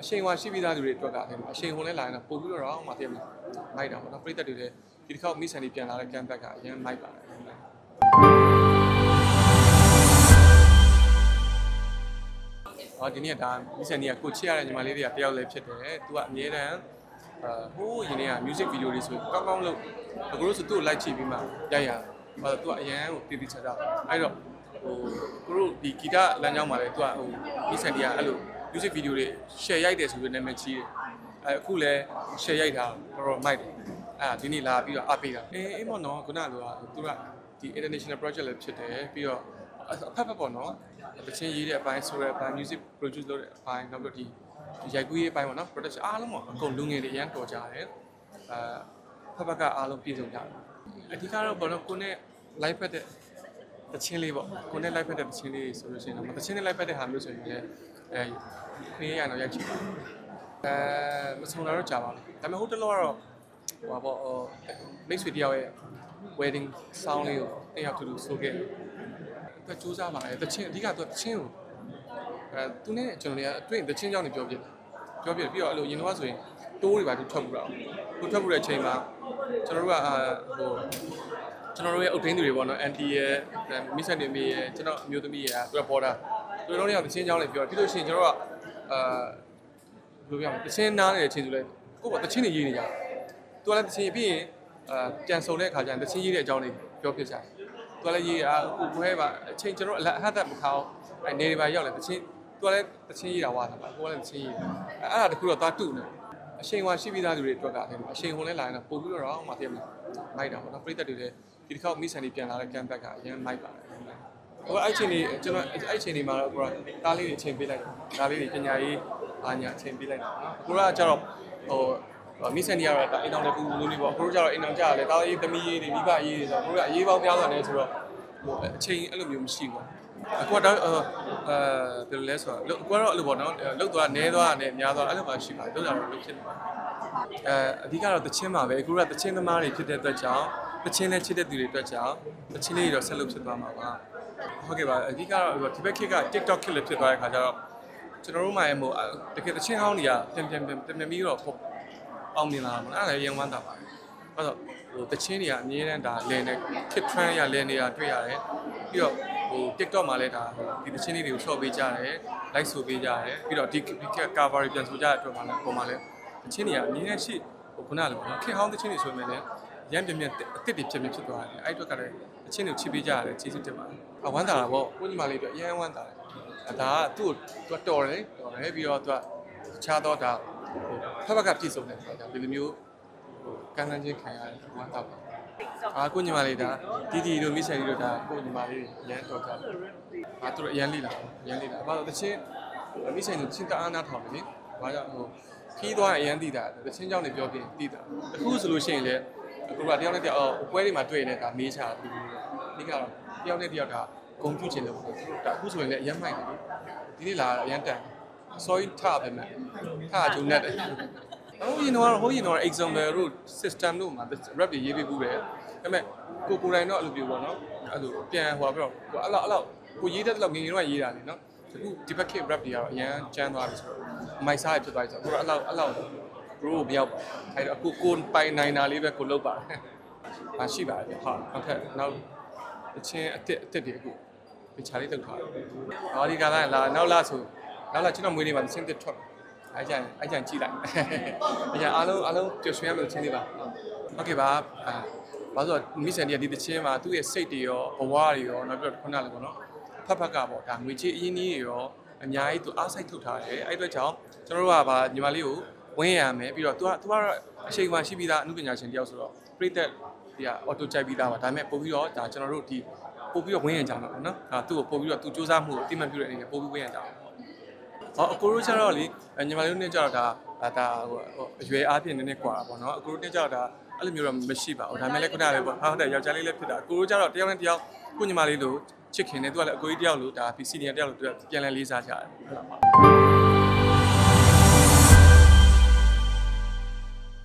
အရှိန်ဝါရှိပြီးသားလူတွေအတွက်ကလည်းအရှိန်ဝင်လဲလာရင်တော့ပို့ပြီးတော့မှတည်မမိုက်တာပေါ့နော်ပရိသတ်တွေလည်းဒီတစ်ခေါက်မိဆန်ဒီပြန်လာတဲ့ကန်ဘက်ကအရင်မိုက်ပါတယ်အော်ဒီနေ့ကဒါမိဆန်ဒီကကိုချစ်ရတဲ့ညီမလေးတွေကတယောက်လည်းဖြစ်တယ်သူကအမြဲတမ်းအာဟိုးရင်းနေက music video တွေဆိုကောင်းကောင်းလုပ်အခုလို့ဆိုသူ့ကို like ကြည့်ပြီးမှရိုက်ရဟိုသူကအရန်ကိုတည်တည်ချာချာအဲ့တော့ဟိုသူတို့ဒီဂီတလမ်းကြောင်းမှာလည်းသူကဟိုမိဆန်ဒီကအဲ့လို music video တွေ share ရိုက်တယ်ဆိုပြီးနာမည်ကြီးတယ်အဲအခုလည်း share ရိုက်တာတော်တော်မိုက်တယ်အဲ့ဒါဒီနေ့လာပြီးတော့အားပေးတာအေးအေးမော်နော်ခုနကလိုကသူကဒီ international project လည်းဖြစ်တယ်ပြီးတော့အဖက်ဖက်ပေါ့နော်တချင်းရေးတဲ့အပိုင်းဆိုတဲ့အပိုင်း music produce လုပ်တဲ့အပိုင်းနောက်ပြီးဒီရိုက်ကူးရေးအပိုင်းပေါ့နော် production အားလုံးပေါ့အကုန်လူငယ်တွေအရန်တော်ကြတယ်အဲဖက်ဖက်ကအားလုံးပြည့်စုံကြတယ်အဓိကတော့ပေါ့နော်ကိုနဲ့ live ဖက်တဲ့ တချင်းလေးပေါ့ကိုနဲ့ live ဖက်တဲ့တချင်းလေးဆိုလို့ရှိရင်တော့တချင်းနဲ့ live ဖက်တဲ့ဟာမျိုးဆိုရင်လည်းအဲခွေးရအောင်ရိုက်ချင်ပါအဲမဆုံးတာတော့ကြာပါဘူးဒါပေမဲ့ဟိုတလောကတော့ဟိုပါပေါ့မိတ်ဆွေတယောက်ရဲ့ wedding sound လေးကိုတယောက်တူတူဆိုခဲ့တယ်သူစူးစမ်းပါလေတချင်းအဓိကသူတချင်းကိုအဲသူနဲ့ကျွန်တော်တွေကအတွင်းတချင်းကြောင့်နေပြောပြတယ်ပြောပြတယ်ပြီးတော့အဲ့လိုရင်တော့ဆိုရင်တိုးတွေပါသူထွက်ပူတာသူထွက်ပူတဲ့အချိန်မှာကျွန်တော်တို့ကအာဟို ကျွန်တော်တို့ရဲ့အုတ်ထင်းသူတွေပေါ့နော်အန်တီရဲ့မိဆက်နေမိရဲ့ကျွန်တော်အမျိုးသမီးရဲ့သူကပေါ်တာသူတို့တွေကတချင်းကြောင်းလေးပြောတယ်ပြီးလို့ရှိရင်ကျွန်တော်တို့ကအာဘယ်လိုပြောမလဲတချင်းနားနေတဲ့အချိန်ဆိုလဲကိုယ့်ကတချင်းတွေရေးနေကြတယ်သူကလည်းတချင်းပြီးရင်အာပြန်ဆုံတဲ့အခါကျရင်တချင်းရေးတဲ့အကြောင်းလေးပြောပြချင်တယ်သူကလည်းရေးအာကိုဘွဲပါအချိန်ကျွန်တော်အဟတ်သက်မခအောင်အဲနေတွေပါရောက်လဲတချင်းသူကလည်းတချင်းရေးတာဝါတာပါကိုကလည်းတချင်းရေးတယ်အဲ့အဲ့ဒါတခုတော့သွားတူနေအရှိန်ဝါရှိပြီးသားလူတွေအတွက်ကလည်းအရှိန်ဝင်လဲလာရင်တော့ပို့ပြီးတော့မှတည်မမိုက်တာပေါ့နော်ပရိသတ်တွေလည်း ဒီတစ်ခေါက်မိဆန်ဒီပြန်လာတဲ့ကန်ဘက်ကအရင်မိုက်ပါတယ်ဟိုအဲ့ချိန်လေးကျွန်တော်အဲ့ချိန်လေးမှာတော့ကိုကတားလေးတွေချိန်ပေးလိုက်တယ်ဒါလေးတွေပညာရေးအာညာချိန်ပေးလိုက်တာနော်ကိုကကျတော့ဟိုမိဆန်ဒီကတော့အိမ်အောင်တစ်ခုလုံးလေးပေါ့ကိုတို့ကျတော့အိမ်အောင်ကြရတယ်တားရေးသမီးရေးတွေမိဘရေးတွေဆိုတော့ကိုတို့ကအရေးပေါင်းများစွာနဲ့ဆိုတော့ဟိုအချိန်အဲ့လိုမျိုးမရှိဘူး အခုကတော့အဲဘယ်လိုလဲဆိုတော့အခုကတော့အဲ့လိုပေါ့နော်လောက်သွားနဲသွားနဲ့များသွားအဲ့လိုမှရှိပါတယ်လောက်တာတော့လုပ်ဖြစ်နေပါအဲအဓိကတော့တချင်းပါပဲအခုကတချင်းသမားတွေဖြစ်တဲ့အတွက်ကြောင့်တချင်းနဲ့ချစ်တဲ့သူတွေအတွက်ကြောင့်တချင်းလေးတွေတော့ဆက်လုပ်ဖြစ်သွားမှာပါဟုတ်ကဲ့ပါအဓိကတော့ဒီဘက်ခေတ်က TikTok ခေတ်လည်းဖြစ်သွားတဲ့ခါကျတော့ကျွန်တော်တို့မှဟိုတကယ်တချင်းဟောင်းတွေကပြန်ပြန်ပြန်ပြန်ပြီးတော့အောင်မြင်လာမှာအဲ့ဒါရင်ဝမ်းသာပါတယ်အဲ့တော့ဟိုတချင်းတွေကအမြဲတမ်းဒါလင်းနေ kid trend ရလင်းနေတာတွေ့ရတယ်ပြီးတော့ ဟို TikTok မှာလည်းဒါဒီတချင်းလေးတွေကို short ပေးကြတယ် like ဆိုပေးကြတယ်ပြီးတော့ဒီဒီ cover တွေပြန်ဆိုကြတဲ့အတွက်မှာလည်းပုံမှာလည်းတချင်းတွေကအမြဲတမ်းရှိဟိုခုနကလိုပေါ့နော် kid ဟောင်းတချင်းတွေဆိုရင်လည်းရမ်းပြင်းပြင်းအစ်စ်တွေဖြစ်မြဖြစ်သွားတယ်အဲ့အတွက်ကလည်းအချင်းတွေချစ်ပေးကြရတယ်ကျေးဇူးတင်ပါတယ်အဝမ်းသာတာပေါ့ကိုညီမလေးအတွက်အရန်ဝမ်းသာတယ်အဲဒါကသူ့ကိုသူတော်တယ်တော်တယ်ပြီးတော့သူကခြားတော့ဒါဟိုဖက်ဖက်ကပြည့်စုံတယ်ဆိုတာဒီလိုမျိုးဟိုကန်းကန်းချင်းခံရတယ်ဝမ်းသာပါ အာကိုညီမလေးဒါတီတီတို့မိဆယ်ကြီးတို့ဒါကိုညီမလေးရန်တော်ကြတယ်အာသူတို့အရန်လေးလာရန်လေးလာဘာလို့တချင်းမိဆယ်တို့ချင်းတအားနာထောင်တယ်လေဘာကြောင့်ဟိုခီးသွားအရန်တည်တာတချင်းကြောင့်နေပြောပြတည်တာတခုဆိုလို့ရှိရင်လည်းကိုကတယောက်နဲ့တယောက်အော်ပွဲတွေမှာတွေ့နေတာမေးချတာပြီးပြီးတော့ဒီကတော့တယောက်နဲ့တယောက်ဒါဂုံပြူချင်တယ်ပေါ့ဒါအခုဆိုရင်လည်းအရန်မိုက်တယ်လေဒီနေ့လာအရန်တန် sorry ထားပဲမဲ့ထားဂျုံနဲ့တယ်ဟိုရင်တော့ဟိုရင်တော့ example တို့ system တို့မှာ rap တွေရေးပေးဘူးတယ် ဒါပေမဲ့ကိုကိုတိုင်တော့အဲ့လိုပြောပေါ့နော်အဲ့လိုပြန်ဟိုပါပြီးတော့ကိုအဲ့လောက်အဲ့လောက်ကိုရေးတဲ့လောက်ငငယ်တော့ရေးတာလေနော်အခုဒီဘက်ခေတ် rap တွေကတော့အရန်ကျန်းသွားပြီဆိုတော့မိုက်စားဖြစ်သွားပြီဆိုတော့ကိုအဲ့လောက်အဲ့လောက် bro မရောက်ပါအဲ့တော့အခုကိုပိုင်နိုင်တာလေးပဲကိုလုပ်ပါတယ်ဟာရှိပါတယ်ဟာနောက်ထပ်နောက်အချင်းအစ်စ်အစ်စ်တွေအခုဒီချာလေးတုတ်ထားတယ်ဟောဒီကလာလာနောက်လာဆိုနောက်လာကျွန်တော်မွေးနေမှာသင်းတစ်ထွက်အဲ့ကြအဲ့ကြကြည့်လိုက်အဲ့ကြအားလုံးအားလုံးပျော်ရွှင်ရမယ်လို့ချင်းလေးပါဟုတ်ကဲ့ပါအာ ဘာလို့ဆိုမိဆန်ကြီးကဒီတခြင်းမှာသူ့ရဲ့စိတ်တွေရောဘဝတွေရောနောက်ပြီးတော့ခုနလည်းပေါ့နော်ဖက်ဖက်ကပေါ့ဒါငွေချေးအရင်းကြီးတွေရောအများကြီးသူအားစိုက်ထုတ်ထားတယ်အဲ့အတွက်ကြောင့်ကျွန်တော်တို့ကဗာညီမလေးကိုဝင်းရမယ်ပြီးတော့ तू က तू ကတော့အချိန်မှရှိပြီးသားအမှုပညာရှင်တယောက်ဆိုတော့ပြိသက်ဒီကအော်တိုကြိုက်ပြီးသားပါဒါပေမဲ့ပို့ပြီးတော့ဒါကျွန်တော်တို့ဒီပို့ပြီးတော့ဝင်းရကြမှာပေါ့နော်ဒါသူ့ကိုပို့ပြီးတော့ तू စူးစမ်းမှုကိုအတိမတ်ပြုတဲ့အနေနဲ့ပို့ပြီးဝင်းရကြမှာဟောအကိုတို့ကျတော့လေညီမလေးတို့နဲ့ကျတော့ဒါဒါဟိုအရွယ်အားဖြင့်နည်းနည်းကွာတာပေါ့နော်အကိုတို့နဲ့ကျတော့ဒါ အဲ့လိုမျိုးတော့မရှိပါဘူးဒါပေမဲ့လည်းခုနကလည်းပေါ့ဟုတ်တယ်ယောက်ျားလေးလည်းဖြစ်တာအကိုတို့ကျတော့တယောက်နဲ့တယောက်ကိုညီမလေးလိုချစ်ခင်နေသူကလည်းအကိုကြီးတယောက်လိုဒါ PC နေတယောက်လိုသူကပြန်လဲလေးစားကြတယ်ဟုတ်လား